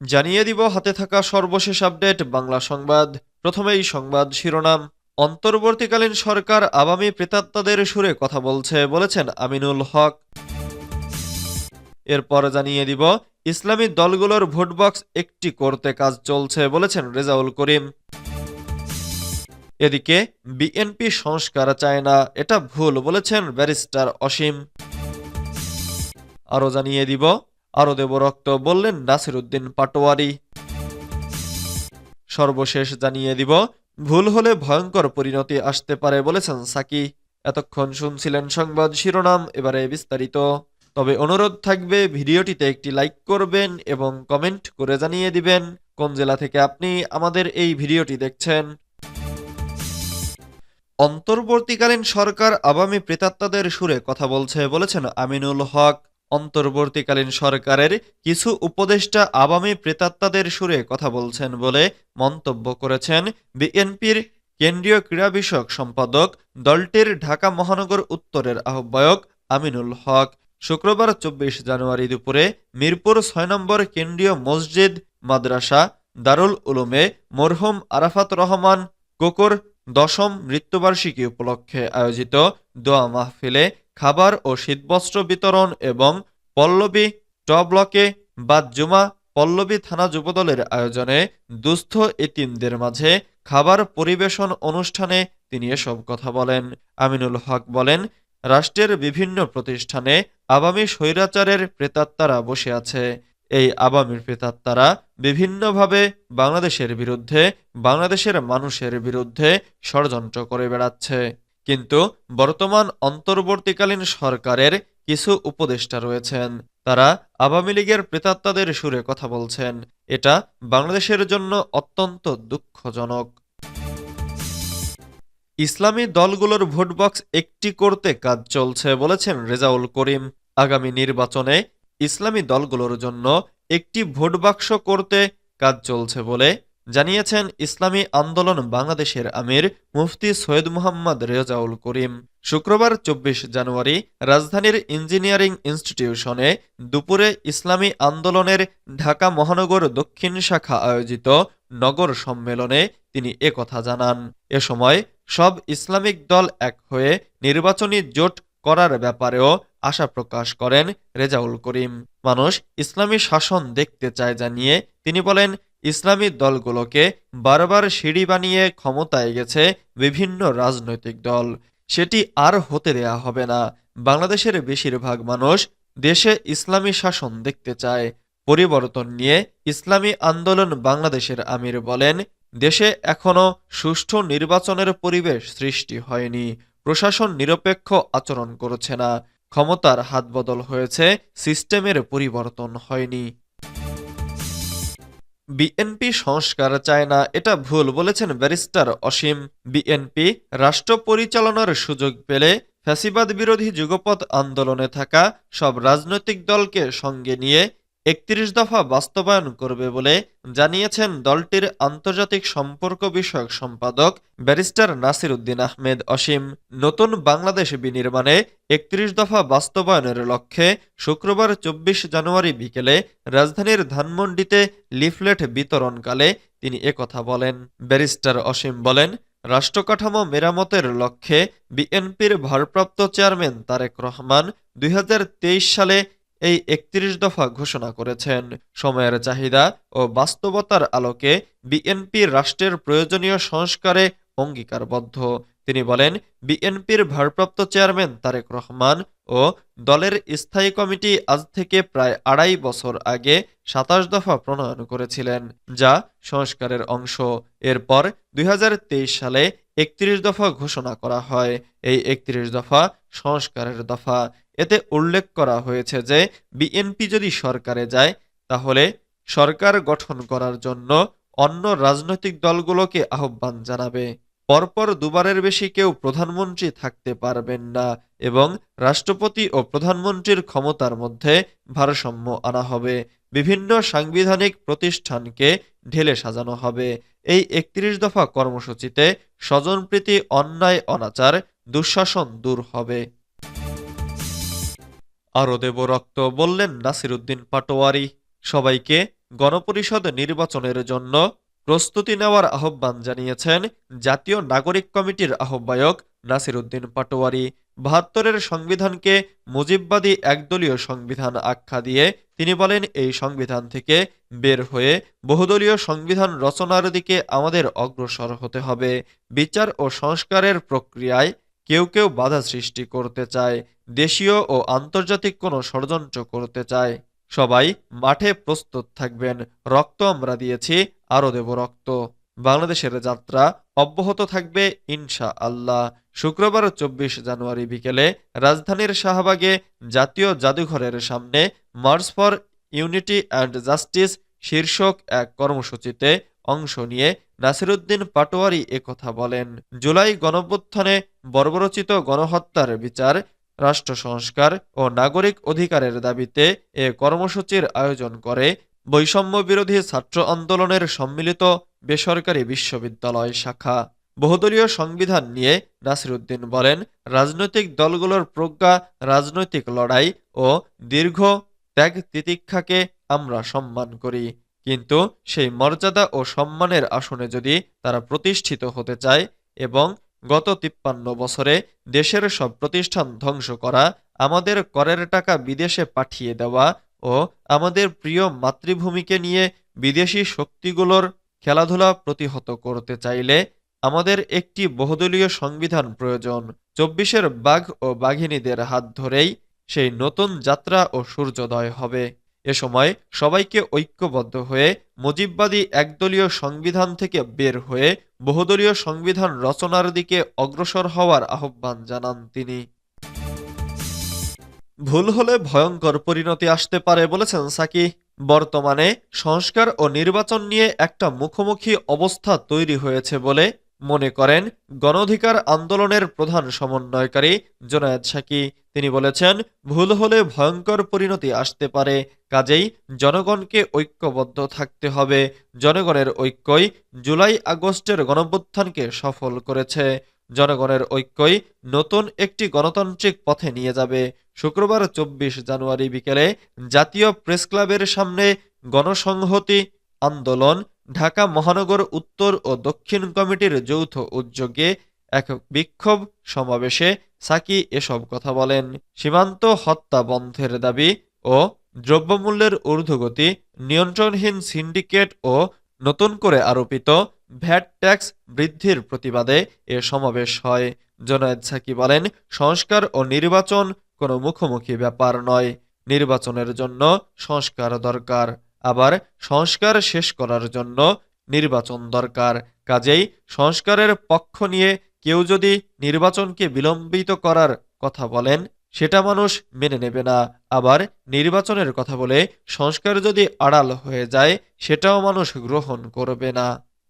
জানিয়ে দিব হাতে থাকা সর্বশেষ আপডেট, বাংলা সংবাদ। প্রথমেই সংবাদ শিরোনাম। অন্তর্বর্তীকালীন সরকার আওয়ামী প্রেতাত্মাদের সুরে কথা বলছে, বলেছেন আমিনুল হক। এরপর জানিয়ে দিব, ইসলামী দলগুলোর ভোটবক্স একটি করতে কাজ চলছে, বলেছেন রেজাউল করিম। এদিকে, বিএনপি সংস্কার চায় না, এটা ভুল, বলেছেন ব্যারিস্টার অসীম। আরও জানিয়ে দিব আরও দেব রক্ত বললেন নাসির উদ্দিন পাটোয়ারি। সর্বশেষ জানিয়ে দিব, ভুল হলে ভয়ঙ্কর পরিণতি আসতে পারে বলেছেন সাকি। এতক্ষণ শুনছিলেন সংবাদ শিরোনাম, এবারে বিস্তারিত। তবে অনুরোধ থাকবে, ভিডিওটিতে একটি লাইক করবেন এবং কমেন্ট করে জানিয়ে দিবেন কোন জেলা থেকে আপনি আমাদের এই ভিডিওটি দেখছেন। অন্তর্বর্তীকালীন সরকার আওয়ামী প্রেতাত্মাদের সুরে কথা বলছে বলেছেন আমিনুল হক। অন্তর্বর্তীকালীন সরকারের কিছু উপদেষ্টা আওয়ামী প্রেতাত্মাদের সুরে কথা বলছেন বলে মন্তব্য করেছেন বিএনপির কেন্দ্রীয় ক্রীড়া বিষয়ক সম্পাদক দলটির ঢাকা মহানগর উত্তরের আহ্বায়ক আমিনুল হক। শুক্রবার চব্বিশ জানুয়ারি দুপুরে মিরপুর ছয় নম্বর কেন্দ্রীয় মসজিদ, মাদ্রাসা, দারুল উলুমে মরহুম আরাফাত রহমান কোকর দশম মৃত্যুবার্ষিকী উপলক্ষে আয়োজিত দোয়া মাহফিলে খাবার ও শীতবস্ত্র বিতরণ এবং পল্লবী ট ব্লকে বাদ জুমা পল্লবী থানা যুবদলের আয়োজনে দুস্থ এতিমদের মাঝে খাবার পরিবেশন অনুষ্ঠানে তিনি এসব কথা বলেন। আমিনুল হক বলেন, রাষ্ট্রের বিভিন্ন প্রতিষ্ঠানে আবামী স্বৈরাচারের প্রেতাত্মারা বসে আছে। এই আবামী প্রেতাত্মারা বিভিন্নভাবে বাংলাদেশের বিরুদ্ধে, বাংলাদেশের মানুষের বিরুদ্ধে ষড়যন্ত্র করে বেড়াচ্ছে। কিন্তু বর্তমান অন্তর্বর্তীকালীন সরকারের কিছু উপদেষ্টা রয়েছেন। তারা আওয়ামী লীগের প্রেতাত্মাদের সুরে কথা বলছেন। এটা বাংলাদেশের জন্য অত্যন্ত দুঃখজনক। ইসলামী দলগুলোর ভোটবক্স একটি করতে কাজ চলছে বলেছেন রেজাউল করিম। আগামী নির্বাচনে ইসলামী দলগুলোর জন্য একটি ভোট বাক্স করতে কাজ চলছে বলে জানিয়েছেন, ইসলামী আন্দোলন বাংলাদেশের আমির মুফতি সৈয়দ মোহাম্মদ রেজাউল করিম শুক্রবার চব্বিশ জানুয়ারি রাজধানীর ইঞ্জিনিয়ারিং ইনস্টিটিউশনে দুপুরে ইসলামী আন্দোলনের ঢাকা মহানগর দক্ষিণ শাখা আয়োজিত নগর সম্মেলনে তিনি একথা জানান। এ সময় সব ইসলামিক দল এক হয়ে নির্বাচনী জোট করার ব্যাপারেও আশা প্রকাশ করেন রেজাউল করিম। মানুষ ইসলামী শাসন দেখতে চায় জানিয়ে তিনি বলেন ইসলামী দলগুলোকে বারবার সিঁড়ি বানিয়ে ক্ষমতায় গেছে বিভিন্ন রাজনৈতিক দল। সেটি আর হতে দেয়া হবে না। বাংলাদেশের বেশিরভাগ মানুষ দেশে ইসলামী শাসন দেখতে চায়। পরিবর্তন নিয়ে ইসলামী আন্দোলন বাংলাদেশের আমির বলেন, দেশে এখনও সুষ্ঠু নির্বাচনের পরিবেশ সৃষ্টি হয়নি। প্রশাসন নিরপেক্ষ আচরণ করছে না। ক্ষমতার হাতবদল হয়েছে, সিস্টেমের পরিবর্তন হয়নি। বিএনপি সংস্কার চায় না, এটা ভুল বলেছেন ব্যারিস্টার অসীম। বিএনপি রাষ্ট্র পরিচালনার সুযোগ পেলে ফ্যাসিবাদ বিরোধী যুগপথ আন্দোলনে থাকা সব রাজনৈতিক দলকে সঙ্গে নিয়ে একত্রিশ দফা বাস্তবায়ন করবে বলে জানিয়েছেন দলটির আন্তর্জাতিক সম্পর্ক বিষয়ক সম্পাদক ব্যারিস্টার নাসির উদ্দিন আহমেদ অসীম। নতুন বাংলাদেশ বিনির্মাণে একত্রিশ দফা বাস্তবায়নের লক্ষ্যে শুক্রবার চব্বিশ জানুয়ারি বিকেলে রাজধানীর ধানমন্ডিতে লিফলেট বিতরণকালে তিনি একথা বলেন। ব্যারিস্টার অসীম বলেন, রাষ্ট্রকাঠামো মেরামতের লক্ষ্যে বিএনপির ভারপ্রাপ্ত চেয়ারম্যান তারেক রহমান দুই হাজার তেইশ সালে এই একত্রিশ দফা ঘোষণা করেছেন। সময়ের চাহিদা ও বাস্তবতার আলোকে বিএনপি রাষ্ট্রের প্রয়োজনীয় সংস্কারে অঙ্গীকারবদ্ধ। তিনি বলেন বিএনপির ভারপ্রাপ্ত চেয়ারম্যান তারেক রহমান ও দলের স্থায়ী কমিটি আজ থেকে প্রায় আড়াই বছর আগে সাতাশ দফা প্রণয়ন করেছিলেন, যা সংস্কারের অংশ। এরপর দুই হাজার তেইশ সালে একত্রিশ দফা ঘোষণা করা হয়। এই একত্রিশ দফা সংস্কারের দফা। এতে উল্লেখ করা হয়েছে যে, বিএনপি যদি সরকারে যায়, তাহলে সরকার গঠন করার জন্য অন্য রাজনৈতিক দলগুলোকে আহ্বান জানাবে। পরপর দুবারের বেশি কেউ প্রধানমন্ত্রী থাকতে পারবেন না এবং রাষ্ট্রপতি ও প্রধানমন্ত্রীর ক্ষমতার মধ্যে ভারসাম্য আনা হবে। বিভিন্ন সাংবিধানিক প্রতিষ্ঠানকে ঢেলে সাজানো হবে। এই একত্রিশ দফা কর্মসূচিতে স্বজনপ্রীতি অন্যায়, অনাচার, দুঃশাসন দূর হবে। আরও দেব রক্ত বললেন নাসির উদ্দিন পাটোয়ারি। সবাইকে গণপরিষদ নির্বাচনের জন্য প্রস্তুতি নেওয়ার আহ্বান জানিয়েছেন জাতীয় নাগরিক কমিটির আহ্বায়ক নাসিরুদ্দিন পাটোয়ারি। বাহাত্তরের সংবিধানকে মুজিববাদী একদলীয় সংবিধান আখ্যা দিয়ে তিনি বলেন, এই সংবিধান থেকে বের হয়ে বহুদলীয় সংবিধান রচনার দিকে আমাদের অগ্রসর হতে হবে। বিচার ও সংস্কারের প্রক্রিয়ায় কেউ কেউ বাধা সৃষ্টি করতে চায়, দেশীয় ও আন্তর্জাতিক কোনো ষড়যন্ত্র করতে চায়। সবাই মাঠে প্রস্তুত থাকবেন। রক্ত আমরা দিয়েছি, আরও দেব রক্ত। বাংলাদেশের যাত্রা অব্যাহত থাকবে ইনশা আল্লাহ শুক্রবার চব্বিশ জানুয়ারি বিকেলে রাজধানীর শাহবাগে জাতীয় জাদুঘরের সামনে march for unity and justice শীর্ষক এক কর্মসূচিতে অংশ নিয়ে নাসিরুদ্দিন পাটোয়ারি একথা বলেন। জুলাই গণভ্যুত্থানে বর্বরচিত গণহত্যার বিচার রাষ্ট্র সংস্কার ও নাগরিক অধিকারের দাবিতে এ কর্মসূচির আয়োজন করে বৈষম্য বিরোধী ছাত্র আন্দোলনের সম্মিলিত বেসরকারি বিশ্ববিদ্যালয় শাখা। বহুদলীয় সংবিধান নিয়ে নাসিরুদ্দিন বলেন, রাজনৈতিক দলগুলোর প্রজ্ঞা, রাজনৈতিক লড়াই ও দীর্ঘ ত্যাগ তিতিক্ষাকে আমরা সম্মান করি। কিন্তু সেই মর্যাদা ও সম্মানের আসনে যদি তারা প্রতিষ্ঠিত হতে চায় এবং গত তিপ্পান্ন বছরে দেশের সব প্রতিষ্ঠান ধ্বংস করা, আমাদের করের টাকা বিদেশে পাঠিয়ে দেওয়া ও আমাদের প্রিয় মাতৃভূমিকে নিয়ে বিদেশি শক্তিগুলোর খেলাধুলা প্রতিহত করতে চাইলে আমাদের একটি বহুদলীয় সংবিধান প্রয়োজন। চব্বিশের বাঘ ও বাঘিনীদের হাত ধরেই সেই নতুন যাত্রা ও সূর্যোদয় হবে। এ সময় সবাইকে ঐক্যবদ্ধ হয়ে মুজিববাদী একদলীয় সংবিধান থেকে বের হয়ে বহুদলীয় সংবিধান রচনার দিকে অগ্রসর হওয়ার আহ্বান জানান তিনি। ভুল হলে ভয়ঙ্কর পরিণতি আসতে পারে বলেছেন সাকি। বর্তমানে সংস্কার ও নির্বাচন নিয়ে একটা মুখোমুখি অবস্থা তৈরি হয়েছে বলে মনে করেন গণঅধিকার আন্দোলনের প্রধান সমন্বয়কারী জোনায়েদ সাকি। তিনি বলেছেন, ভুল হলে ভয়ঙ্কর পরিণতি আসতে পারে, কাজেই জনগণকে ঐক্যবদ্ধ থাকতে হবে। জনগণের ঐক্যই জুলাই আগস্টের গণভ্যুত্থানকে সফল করেছে। জনগণের ঐক্যই নতুন একটি গণতান্ত্রিক পথে নিয়ে যাবে। শুক্রবার চব্বিশ জানুয়ারি বিকেলে জাতীয় প্রেসক্লাবের সামনে গণসংহতি, আন্দোলন, ঢাকা মহানগর উত্তর ও দক্ষিণ কমিটির যৌথ উদ্যোগে এক বিক্ষোভ সমাবেশে সাকি এসব কথা বলেন। সীমান্ত হত্যা বন্ধের দাবি ও দ্রব্যমূল্যের ঊর্ধ্বগতি নিয়ন্ত্রণহীন সিন্ডিকেট ও নতুন করে আরোপিত ভ্যাট ট্যাক্স বৃদ্ধির প্রতিবাদে এ সমাবেশ হয়। জোনায়েদ সাকি বলেন, সংস্কার ও নির্বাচন কোনো মুখোমুখি ব্যাপার নয়। নির্বাচনের জন্য সংস্কার দরকার। আবার সংস্কার শেষ করার জন্য নির্বাচন দরকার। কাজেই সংস্কারের পক্ষ নিয়ে কেউ যদি নির্বাচনকে বিলম্বিত করার কথা বলেন, সেটা মানুষ মেনে নেবে না। আবার নির্বাচনের কথা বলে সংস্কার যদি আড়াল হয়ে যায়, সেটাও মানুষ গ্রহণ করবে না।